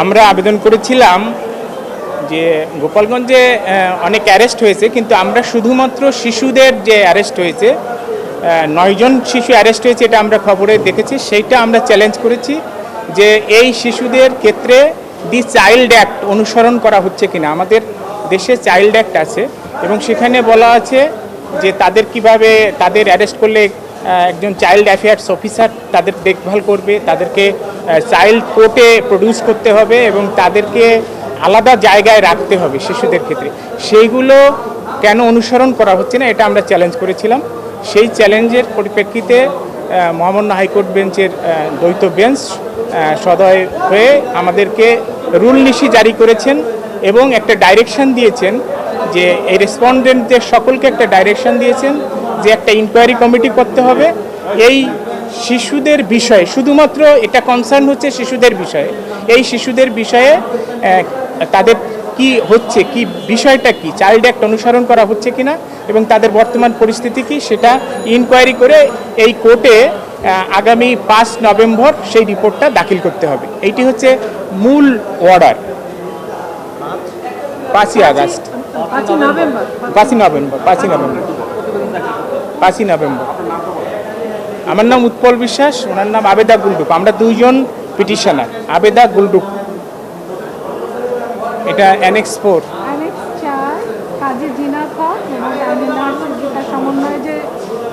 আমরা আবেদন করেছিলাম যে গোপালগঞ্জে অনেক অ্যারেস্ট হয়েছে, কিন্তু আমরা শুধুমাত্র শিশুদের যে অ্যারেস্ট হয়েছে নয়জন শিশু অ্যারেস্ট হয়েছে, এটা আমরা খবরে দেখেছি, সেইটা আমরা চ্যালেঞ্জ করেছি যে এই শিশুদের ক্ষেত্রে দি চাইল্ড অ্যাক্ট অনুসরণ করা হচ্ছে কিনা। আমাদের দেশে চাইল্ড অ্যাক্ট আছে এবং সেখানে বলা আছে যে তাদের কীভাবে তাদের অ্যারেস্ট করলে একজন চাইল্ড অ্যাফেয়ার্স অফিসার তাদের দেখভাল করবে, তাদেরকে চাইল্ড কোর্টে প্রডিউস করতে হবে এবং তাদেরকে আলাদা জায়গায় রাখতে হবে শিশুদের ক্ষেত্রে। সেইগুলো কেন অনুসরণ করা হচ্ছে না, এটা আমরা চ্যালেঞ্জ করেছিলাম। সেই চ্যালেঞ্জের পরিপ্রেক্ষিতে মহামান্য হাইকোর্ট বেঞ্চের দ্বৈত বেঞ্চ সদয় হয়ে আমাদেরকে রুল নিশি জারি করেছেন এবং একটা ডাইরেকশন দিয়েছেন যে এই রেসপন্ডেন্টদের সকলকে একটা ডাইরেকশন দিয়েছেন যে একটা ইনকোয়ারি কমিটি করতে হবে। এই শিশুদের বিষয়ে শুধুমাত্র এটা কনসার্ন হচ্ছে শিশুদের বিষয়ে। এই শিশুদের বিষয়ে তাদের কি হচ্ছে কি বিষয়টা কি? চাইল্ড অ্যাক্ট অনুসরণ করা হচ্ছে কিনা এবং তাদের বর্তমান পরিস্থিতি কি সেটা ইনকোয়ারি করে এই কোর্টে আগামী পাঁচ নভেম্বর সেই রিপোর্টটা দাখিল করতে হবে। এইটি হচ্ছে মূল অর্ডার পাঁচই আগস্ট। পাঁচই নভেম্বর। পাঁচই নভেম্বর পাঁচই নভেম্বর। পাঁচই নভেম্বর। আমার নাম উৎপল বিশ্বাস ওনার নাম আবেদা গুলডুক আমরা দুইজন পিটিশনার আবেদা গুলডুক এটা অ্যানেক্স ফোর অ্যানেক্স চার কাজী জিনা হক এবং আমিনার গীতা সমন্বয়ে যে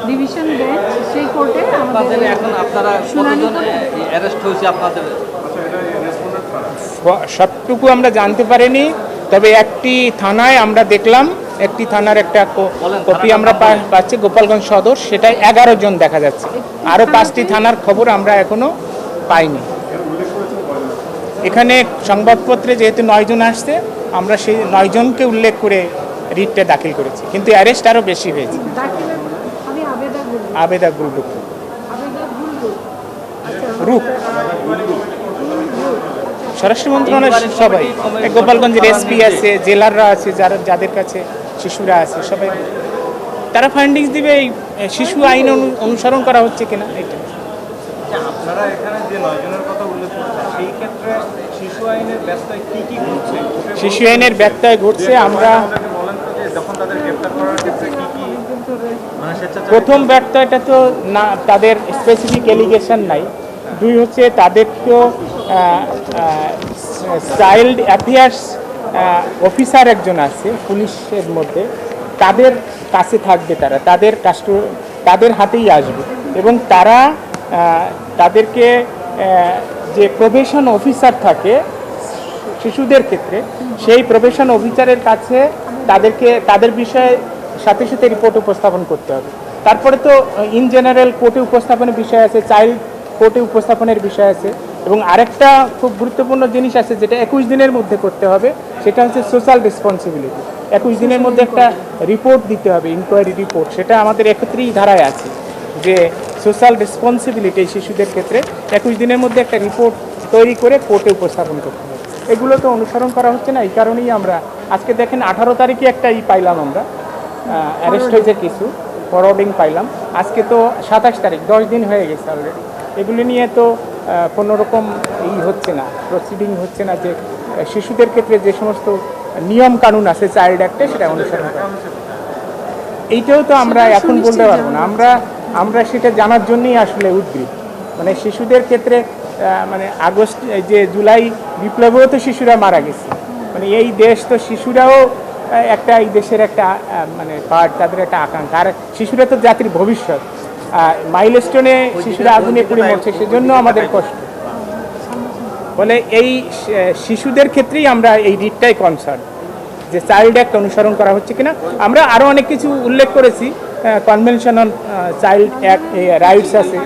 ডিভিশন বেঞ্চ সেই কোর্টে আমাদের এখন আপনারা কতজন অ্যারেস্ট হয়েছে আপনাদের? সবটুকু আমরা জানতে পারিনি তবে একটি থানায় আমরা দেখলাম একটি থানার একটা কপি আমরা পাচ্ছি গোপালগঞ্জ সদর সেটাই এগারো জন দেখা যাচ্ছে। আরও পাঁচটি থানার খবর আমরা এখনও পাইনি। এখানে সংবাদপত্রে যেহেতু নয়জন আসছে আমরা সেই নয়জনকে উল্লেখ করে রিটটা দাখিল করেছি। কিন্তু অ্যারেস্ট আরও বেশি হয়েছে। আবেদা গুলু আবেদা গুলডুক আবেদা গুলু আচ্ছা রূপ স্বরাষ্ট্র মন্ত্রণালয়ের সবাই গোপালগঞ্জের এসপি আছে জেলাররা আছে যারা যাদের কাছে শিশুরা আছে সবাই তারা ফান্ডিংস দিবে এই শিশু আইন অনু- অনুসরণ করা হচ্ছে কিনা এটা। আপনারা এখানে যে নয়জনের কথা উল্লেখ করছেন সেই ক্ষেত্রে শিশু আইনের কি কি ঘটছে? শিশু আইনের ব্যত্যয় ঘটছে আমরা আমাদেরকে বলেন তো যখন তাদের গ্রেপ্তার করার ক্ষেত্রে কি কি মানে প্রথম ব্যর্থটা তো না তাদের স্পেসিফিক এলিগেশন নাই। দুই হচ্ছে তাদেরকেও চাইল্ড অ্যাফেয়ার্স অফিসার একজন আছে, পুলিশের মধ্যে। তাদের কাছে থাকবে তারা, তাদের কাস্ট তাদের হাতেই আসবে। এবং তারা তাদেরকে যে প্রবেশন অফিসার থাকে, শিশুদের ক্ষেত্রে, সেই প্রফেশন অফিসারের কাছে তাদেরকে, তাদের বিষয়ে সাথে সাথে রিপোর্ট উপস্থাপন করতে হবে। তারপরে তো ইন জেনারেল কোর্টে উপস্থাপনের বিষয় আছে চাইল্ড কোর্টে উপস্থাপনের বিষয় আছে। এবং আরেকটা খুব গুরুত্বপূর্ণ জিনিস আছে, যেটা একুশ দিনের মধ্যে করতে হবে। সেটা হচ্ছে সোশ্যাল রেসপন্সিবিলিটি একুশ দিনের মধ্যে একটা রিপোর্ট দিতে হবে ইনকোয়ারি রিপোর্ট সেটা আমাদের একত্রেই ধারায় আছে যে সোশ্যাল রেসপন্সিবিলিটি শিশুদের ক্ষেত্রে একুশ দিনের মধ্যে একটা রিপোর্ট তৈরি করে কোর্টে উপস্থাপন করতে হবে। এগুলো তো অনুসরণ করা হচ্ছে না এই কারণেই আমরা আজকে দেখেন আঠারো তারিখে একটা ই পাইলাম আমরা অ্যারেস্ট হয়েছে কিছু ফরওয়ার্ডিং পাইলাম। আজকে তো সাতাশ তারিখ দশ দিন হয়ে গেছে অলরেডি এগুলি নিয়ে তো কোনো রকম ই হচ্ছে না প্রসিডিং হচ্ছে না যে শিশুদের ক্ষেত্রে যে সমস্ত নিয়ম কানুন আছে চাইল্ড অ্যাক্টে সেটা অনুসরণ করা। এইটাও তো আমরা এখন বলতে পারব না। আমরা আমরা সেটা জানার জন্যই আসলে উদ্গ্রীব। মানে শিশুদের ক্ষেত্রে মানে আগস্ট যে জুলাই বিপ্লবেও তো শিশুরা মারা গেছে। মানে এই দেশ তো শিশুরাও একটা এই দেশের একটা আহ, মানে পার্ট তাদের একটা আকাঙ্ক্ষা। আর শিশুরা তো জাতির ভবিষ্যৎ। মাইলস্টোনে শিশুরা আগুনে পুড়ে মরছে সেজন্য আমাদের কষ্ট। বলে এই শিশুদের ক্ষেত্রেই আমরা এই রিটটাই কনসার্ন যে চাইল্ড অ্যাক্ট অনুসরণ করা হচ্ছে কিনা। আমরা আরও অনেক কিছু উল্লেখ করেছি convention on child act rights আছে।